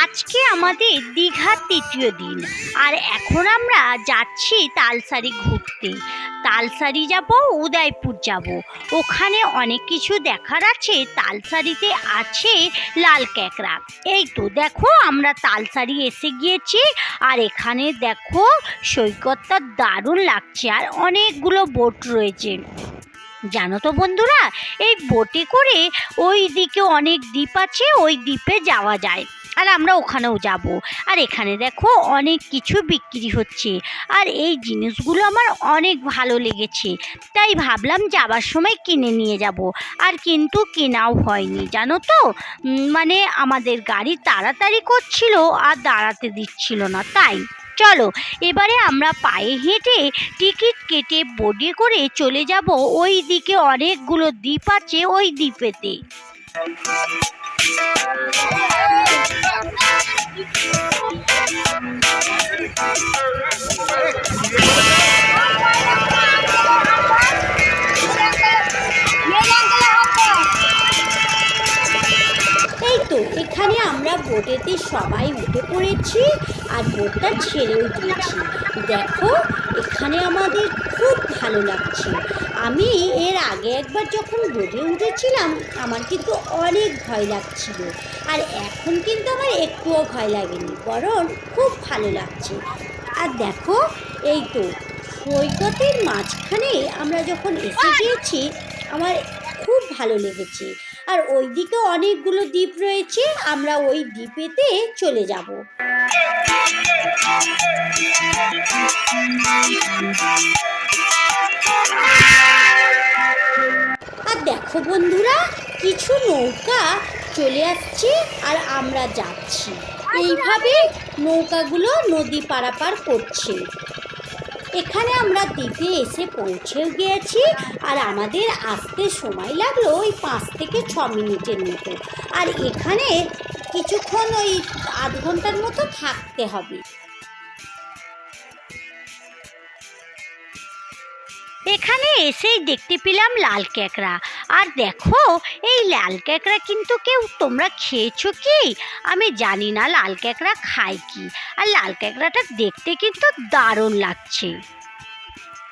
আজকে আমাদের দীঘার তৃতীয় দিন। আর এখন আমরা যাচ্ছি তালসারি ঘুরতে। তালসারি যাব, উদয়পুর যাব। ওখানে অনেক কিছু দেখার আছে, তালসারিতে আছে লাল ক্যাকড়া। এই তো, দেখো আমরা তালসারি এসে গিয়েছি, আর এখানে দেখো সৈকতটা দারুণ লাগছে, আর অনেকগুলো বোট রয়েছে। জানো তো বন্ধুরা, এই বোটে করে ওই দিকে অনেক দ্বীপ আছে, ওই দ্বীপে যাওয়া যায়। আর আমরা ওখানেও যাব। আর এখানে দেখো অনেক কিছু বিক্রি হচ্ছে। আর এই জিনিসগুলো আমার অনেক ভালো লেগেছে। তাই ভাবলাম যাবার সময় কিনে নিয়ে যাব। আর কিন্তু কেনাও হয়নি, জানো তো? মানে আমাদের গাড়ি তাড়াতাড়ি করছিল আর দাঁড়াতে দিচ্ছিল না, তাই। চলো, এবারে আমরা পায়ে হেঁটে টিকিট কেটে বোর্ডে করে চলে যাব। ওই দিকে অনেকগুলো দ্বীপ আছে ওই দ্বীপেতে। এখানে আমরা বোটেতে সবাই উঠে পড়েছি আর বোটটা ছেড়েও দিয়েছি। দেখো, এখানে আমাদের খুব ভালো লাগছে। আমি এর আগে একবার যখন বোটে উঠেছিলাম, আমার কিন্তু অনেক ভয় লাগছিল। আর এখন কিন্তু আমার একটুও ভয় লাগেনি, বরং খুব ভালো লাগছে। আর দেখো, এই তো, সৈকতের মাঝখানে আমরা যখন এসে গিয়েছি, আমার খুব ভালো লেগেছে। আর ওই দিকে অনেকগুলো দ্বীপ রয়েছে, আমরা ওই দ্বীপেতে চলে যাব। আর বন্ধুরা, কিছু নৌকা চলে আসছে আর আমরা যাচ্ছি। এইভাবে নৌকাগুলো নদী পারাপার করছে। এখানে আমরা দ্বীপে এসে পৌঁছেও গিয়েছি আর আমাদের আসতে সময় লাগল ওই পাঁচ থেকে ছ মিনিটের মতো। আর এখানে কিছুক্ষণ ওই আধ ঘণ্টার মতো থাকতে হবে। এখানে এসেই দেখতে পেলাম লাল ক্যাকড়া। আর দেখো, এই লাল ক্যাকড়া কিন্তু কেউ তোমরা খেয়েছো কি? আমি জানি না লাল ক্যাকড়া খায় কি। আর লাল ক্যাকড়াটা দেখতে কিন্তু দারুণ লাগছে।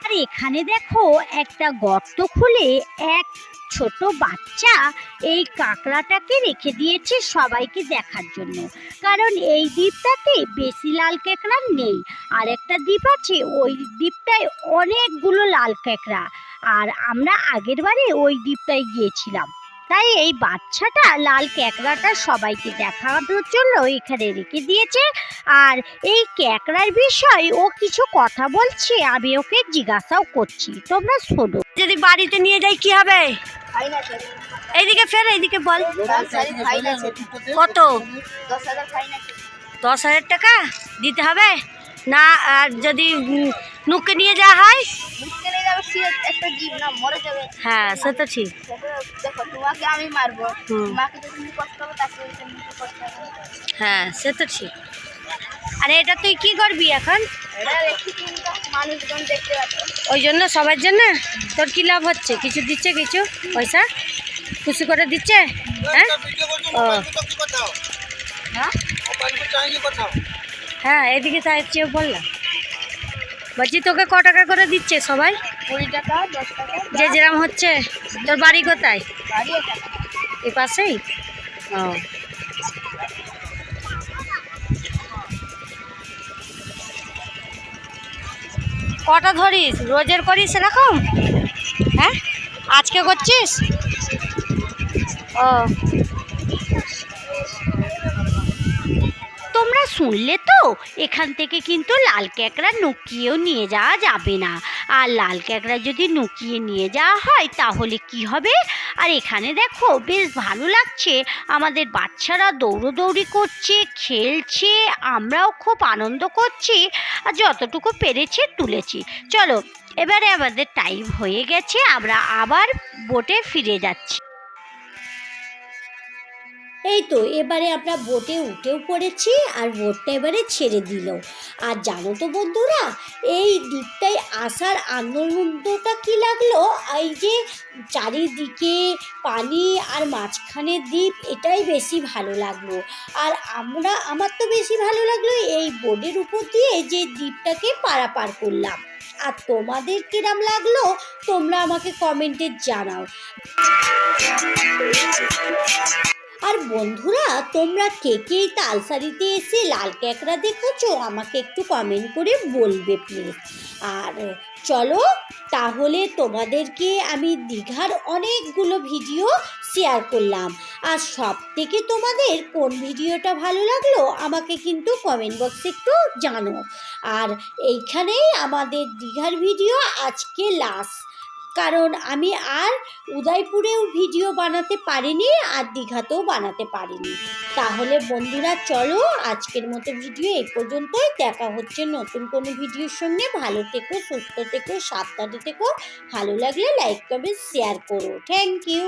আর এখানে দেখো একটা গর্ত খুলে এক ছোট বাচ্চা এই কাঁকড়াটাকে রেখে দিয়েছে সবাইকে দেখার জন্য। কারণ এই দ্বীপটাতে বেশি লাল কেঁকড়া নেই। আর একটা দ্বীপ আছে, ওই দ্বীপটায় অনেকগুলো লাল কেঁকড়া আর আমরা আগের বারে ওই দ্বীপটায় গিয়েছিলাম। তাই এই বাচ্চাটা লাল ক্যাকড়াটা সবাইকে দেখানোর জন্য এখানে রেখে দিয়েছে। আর এই ক্যাকড়ার বিষয় ও কিছু কথা বলছে, আমি ওকে জিজ্ঞাসাও করছি। তোমরা শোনো। যদি বাড়িতে নিয়ে যাই, কি হবে? এইদিকে ফের এইদিকে বল। কত? দশ হাজার টাকা? দিতে হবে? না আর যদি উম, নুকে নিয়ে যাওয়া হয়? একটা জীব না মরে যাবে। হ্যাঁ সে তো ঠিক। দেখো তোমাকে আমি মারবো। হুম। যদি তুমি কষ্ট হবে তাকে তুমি কষ্ট হবে হ্যাঁ সে তো ঠিক। আরে এটা তুই কি করবি এখন? এটা দেখি তুমি তো মানুষজন দেখতে পাচ্ছ। ওই জন্য সবার জন্য? তোর কি লাভ হচ্ছে? কিছু দিচ্ছে কিছু? পয়সা? খুশি করে দিচ্ছে? হ্যাঁ? ও। হ্যাঁ? হ্যাঁ এদিকে চাইছে বললাম। বলছি তোকে ক টাকা করে দিচ্ছে সবাই? কুড়ি টাকা দশ টাকা যে। যেরাম হচ্ছে তোর বাড়ি কোথায়? এই পাশেই? ও। কটা ধরিস? রোজের করিস এরকম? হ্যাঁ? আজকে করছিস? ও। শুনলে তো? এখান থেকে কিন্তু লাল ক্যাকড়া নুকিয়েও নিয়ে যাওয়া যাবে না। আর লাল ক্যাকড়া যদি নুকিয়ে নিয়ে যাওয়া হয়, তাহলে কি হবে? আর এখানে দেখো, বেশ ভালো লাগছে। আমাদের বাচ্চারা দৌড়োদৌড়ি করছে, খেলছে, আমরাও খুব আনন্দ করছি, আর যতটুকু পেরেছি তুলেছি। চলো, এবারে আমাদের টাইম হয়ে গেছে, আমরা আবার বোটে ফিরে যাচ্ছি। এই তো, এবারে আমরা বোটে উঠেও পড়েছি আর বোটটা এবারে ছেড়ে দিল। আর জানো তো বন্ধুরা, এই দ্বীপটায় আসার আনন্দটা কি লাগল? এই যে চারিদিকে পানি আর মাঝখানে দ্বীপ, এটাই বেশি ভালো লাগল। আর আমরা, আমার তো বেশি ভালো লাগল এই বোর্ডের উপর দিয়ে যে দ্বীপটাকে পারাপার করলাম। আর তোমাদের কিরাম লাগল? তোমরা আমাকে কমেন্টে জানাও। আর বন্ধুরা, তোমরা কে কে তালসারিতে এসে লাল ক্যাকড়া দেখেছ? আমাকে একটু কমেন্ট করে বলবে প্লিজ আর চলো, তাহলে তোমাদেরকে আমি দীঘার অনেকগুলো ভিডিও শেয়ার করলাম। আর সব থেকে তোমাদের কোন ভিডিওটা ভালো লাগল, আমাকে কিন্তু কমেন্ট বক্সে একটু জানো। আর এইখানেই আমাদের দীঘার ভিডিও আজকে লাস্ট কারণ আমি আর উদয়পুরেও ভিডিও বানাতে পারিনি, আর দীঘাতেও বানাতে পারিনি। তাহলে বন্ধুরা, চলো আজকের মতো ভিডিও এই পর্যন্তই। দেখা হচ্ছে নতুন কোনো ভিডিওর সঙ্গে। ভালো থেকো, সুস্থ থেকো, সাবধানে থেকো। ভালো লাগলে লাইক কমেন্ট শেয়ার করো। Thank you